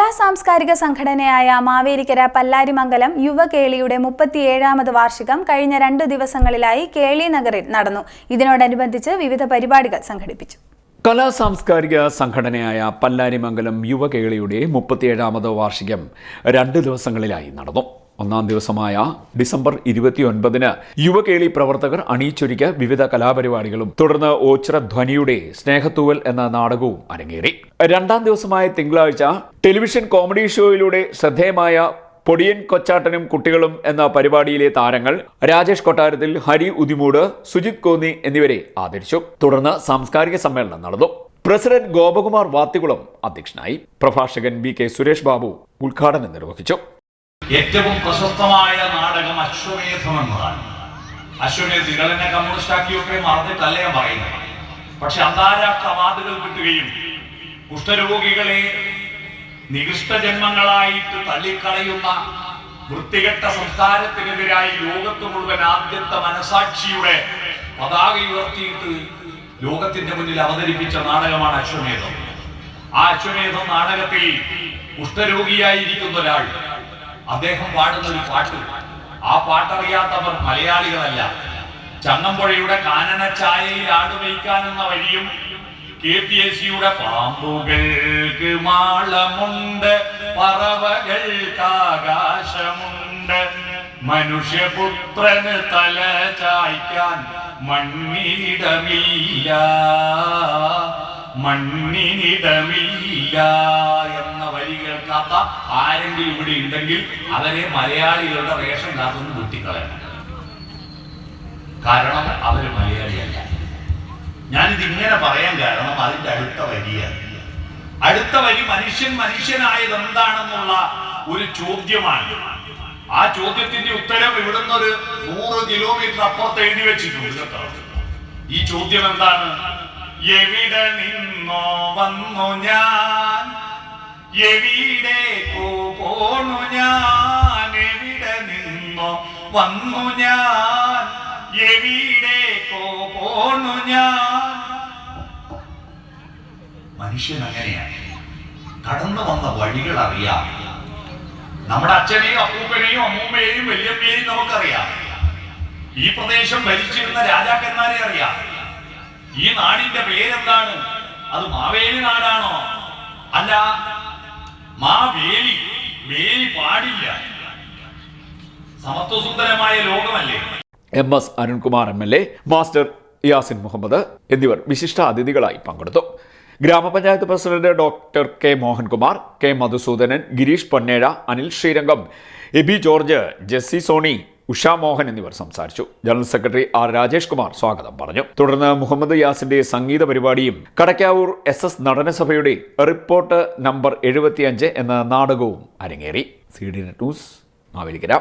കലാ സാംസ്കാരിക സംഘടനയായ മാവേലിക്കര പല്ലാരിമംഗലം യുവകേളിയുടെ മുപ്പത്തിയേഴാമത് വാർഷികം കഴിഞ്ഞ രണ്ടു ദിവസങ്ങളിലായി കേളി നഗറിൽ നടന്നു. ഇതിനോടനുബന്ധിച്ച് വിവിധ പരിപാടികൾ സംഘടിപ്പിച്ചു. കലാ സാംസ്കാരിക സംഘടനയായ പല്ലാരിമംഗലം യുവകേളിയുടെ മുപ്പത്തിയേഴാമത് വാർഷികം രണ്ട് ദിവസങ്ങളിലായി നടന്നു. ഒന്നാം ദിവസമായ ഡിസംബർ ഇരുപത്തിയൊൻപതിന് യുവകേളി പ്രവർത്തകർ അണിയിച്ചൊരുക്കിയ വിവിധ കലാപരിപാടികളും തുടർന്ന് ഓച്ചിറ ധ്വനിയുടെ സ്നേഹത്തൂവൽ എന്ന നാടകവും അരങ്ങേറി. രണ്ടാം ദിവസമായ തിങ്കളാഴ്ച ടെലിവിഷൻ കോമഡി ഷോയിലൂടെ ശ്രദ്ധേയമായ പൊടിയൻ കൊച്ചാട്ടനും കുട്ടികളും എന്ന പരിപാടിയിലെ താരങ്ങൾ രാജേഷ് കൊട്ടാരത്തിൽ ഹരി ഉദിമൂട് സുജിത് കോന്നി എന്നിവരെ ആദരിച്ചു. തുടർന്ന് സാംസ്കാരിക സമ്മേളനം നടന്നു. പ്രസിഡന്റ് ഗോപകുമാർ വാത്തികുളം അധ്യക്ഷനായി. പ്രഭാഷകൻ വി കെ സുരേഷ് ബാബു ഉദ്ഘാടനം നിർവഹിച്ചു. ഏറ്റവും പ്രശസ്തമായ നാടകം അശ്വമേധം എന്നതാണ് അശ്വമേധ നിങ്ങളെന്നെ കമ്മ്യൂണിസ്റ്റാക്കിയൊക്കെ മറന്നിട്ടല്ല ഞാൻ പറയുന്നത്. പക്ഷെ അന്താരാഷ്ട്ര അവാർഡുകൾ കിട്ടുകയും കുഷ്ഠരോഗികളെ നികൃഷ്ട ജന്മങ്ങളായിട്ട് തള്ളിക്കളയുന്ന വൃത്തികെട്ട സംസ്കാരത്തിനെതിരായി ലോകത്ത് മുഴുവൻ ആദ്യത്തെ മനസാക്ഷിയുടെ പതാക ഉയർത്തിയിട്ട് ലോകത്തിന്റെ മുന്നിൽ അവതരിപ്പിച്ച നാടകമാണ് അശ്വമേധം. ആ അശ്വമേധം നാടകത്തിൽ കുഷ്ഠരോഗിയായിരിക്കുന്ന ഒരാൾ അദ്ദേഹം പാടുന്ന ഒരു പാട്ട്. ആ പാട്ടറിയാത്തവർ മലയാളികളല്ല. ചങ്ങമ്പുഴയുടെ കാനന ചായയിൽ ആടുവയ്ക്കാൻ എന്ന വഴിയും കെ പി എസ് സിയുടെ പാമ്പുകൾക്ക് മാളമുണ്ട് പറവകൾക്ക് ആകാശമുണ്ട്. മനുഷ്യപുത്രന് തല ചായ്ക്കാൻ മണ്ണിടമില്ല മണ്ണിനിടമില്ല എന്ന വരി ആരെങ്കിലും ഇവിടെ ഉണ്ടെങ്കിൽ അവരെ മലയാളികളുടെ റേഷൻ കാത്തു നിന്ന് കാരണം അവർ മലയാളിയല്ല. ഞാനിത് ഇങ്ങനെ പറയാൻ കാരണം അതിന്റെ അടുത്ത വരിയാണ്. അടുത്ത വരി മനുഷ്യൻ മനുഷ്യനായത് എന്താണെന്നുള്ള ഒരു ചോദ്യമാണ്. ആ ചോദ്യത്തിന്റെ ഉത്തരം ഇവിടുന്ന് ഒരു നൂറ് കിലോമീറ്റർ അപ്പുറത്ത് എഴുതി വെച്ചിട്ടുണ്ട് കേട്ടോ. ഈ ചോദ്യം എന്താണ്? എവിടെ നിന്നോ വന്നു ഞാൻ? എവിടേക്കോ പോണു ഞാൻ? എവിടെ നിന്നോ? വന്നു ഞാൻ. എവിടേക്കോ പോണു ഞാൻ? മനുഷ്യൻ അങ്ങനെയാണ്. കടന്നു വന്ന വഴികൾ അറിയാം നമ്മുടെ അച്ഛനെയും അപ്പൂപ്പനെയും അമ്മൂമ്മയെയും വല്യമ്മയെയും നമുക്കറിയാം. ഈ പ്രദേശം ഭരിച്ചിരുന്ന രാജാക്കന്മാരെ അറിയാം. ഈ നാടിന്റെ പേരെന്താണ്? അത് മാവേലി നാടാണോ? അല്ല മാവേലി വേലി പാടില്ല. സമത്വസുന്ദരമായ ലോകമല്ലേ? M S Arunkumar M L A master Yasin Muhammad എന്നിവർ വിശിഷ്ട അതിഥികളായി പങ്കെടുത്തു. ഗ്രാമപഞ്ചായത്ത് president doctor K Mohankumar K Madhusoodanan Girish Ponnezha Anil Sreerangam Aby George Jessy Sony Usha Mohan എന്നിവർ സംസാരിച്ചു. General secretary R Rajesh Kumar സ്വാഗതം പറഞ്ഞു. തുടർന്ന് മുഹമ്മദ് യാസിന്റെ സംഗീത പരിപാടിയും കടക്കാവൂർ എസ് എസ് നടനസഭയുടെ റിപ്പോർട്ട് നമ്പർ എഴുപത്തിയഞ്ച് എന്ന നാടകവും അരങ്ങേറി. C D news Mavelikkara.